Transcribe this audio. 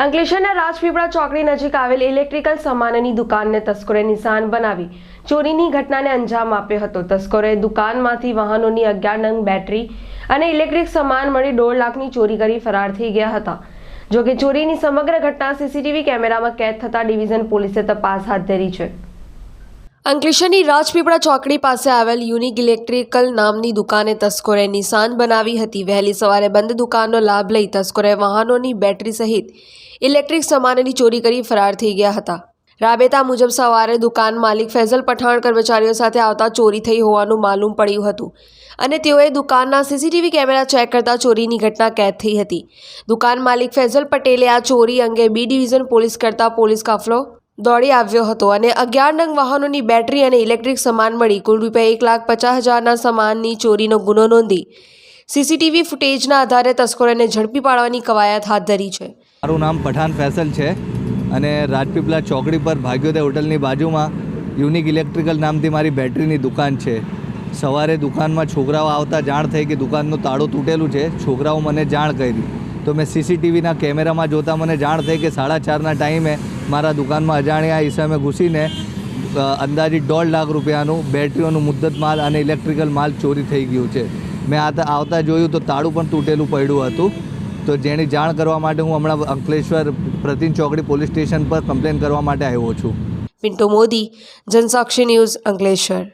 અંકલેશ્વરના રાજપીપળા ચોકડી નજીક આવેલ ઇલેક્ટ્રિકલ સામાનની દુકાનને તસ્કરોએ નિશાન બનાવી ચોરીની ઘટનાને અંજામ આપ્યો હતો. તસ્કરોએ દુકાનમાંથી વાહનોની અગિયાર નંગ બેટરી અને ઇલેક્ટ્રિક સામાન મળી દોઢ લાખની ચોરી કરી ફરાર થઈ ગયા હતા. જોકે ચોરીની સમગ્ર ઘટના સીસીટીવી કેમેરામાં કેદ થતા ડિવિઝન પોલીસે તપાસ હાથ ધરી છે. અંકલેશ્વરની રાજપીપળા ચોકડી પાસે આવેલ યુનિક ઇલેક્ટ્રિકલ નામની દુકાને તસ્કરોએ નિશાન બનાવી હતી. વહેલી સવારે બંધ દુકાનનો લાભ લઈ તસ્કરોએ વાહનોની બેટરી સહિત ઇલેક્ટ્રિક સામાનની ચોરી કરી ફરાર થઈ ગયા હતા. રાબેતા મુજબ સવારે દુકાન માલિક ફૈઝલ પઠાણ કર્મચારીઓ સાથે આવતા ચોરી થઈ હોવાનું માલુમ પડ્યું હતું અને તેઓએ દુકાનના સીસીટીવી કેમેરા ચેક કરતા ચોરીની ઘટના કેદ થઈ હતી. દુકાન માલિક ફૈઝલ પટેલે આ ચોરી અંગે બી ડિવિઝન પોલીસ કરતા પોલીસ કાફલો દોડી આવ્યો હતો અને અગિયાર નંગ વાહનોની બેટરી અને ઇલેક્ટ્રિક સામાન મળી. કુલ રૂપિયા એક લાખ પચાસ હજારના સામાનની ચોરીનો ગુનો નોંધી સીસીટીવી ફૂટેજના આધારે તસ્કરોને ઝડપી પાડવાની કવાયત હાથ ધરી છે. મારું નામ પઠાણ ફેસલ છે અને રાજપીપલા ચોકડી પર ભાગ્યોદય હોટલની બાજુમાં યુનિક ઇલેક્ટ્રિકલ નામથી મારી બેટરીની દુકાન છે. સવારે દુકાનમાં છોકરાઓ આવતા જાણ થઈ કે દુકાનનું તાળું તૂટેલું છે. છોકરાઓ મને જાણ કરી. તો મેં સીસીટીવીના કેમેરામાં જોતાં મને જાણ થઈ કે સાડા ચારના ટાઈમે મારા દુકાનમાં અજાણ્યા હિસાબે ઘૂસીને અંદાજિત દોઢ લાખ રૂપિયાનું બેટરીઓનું મુદ્દત માલ અને ઇલેક્ટ્રિકલ માલ ચોરી થઈ ગયું છે. મેં આવતા જોયું તો તાળું પણ તૂટેલું પડ્યું હતું. તો જેની જાણ કરવા માટે હું હમણાં અંકલેશ્વર પ્રતિન ચોકડી પોલીસ સ્ટેશન પર કમ્પ્લેન કરવા માટે આવ્યો છું. પિન્ટુ મોદી, જનસાક્ષી ન્યૂઝ અંકલેશ્વર.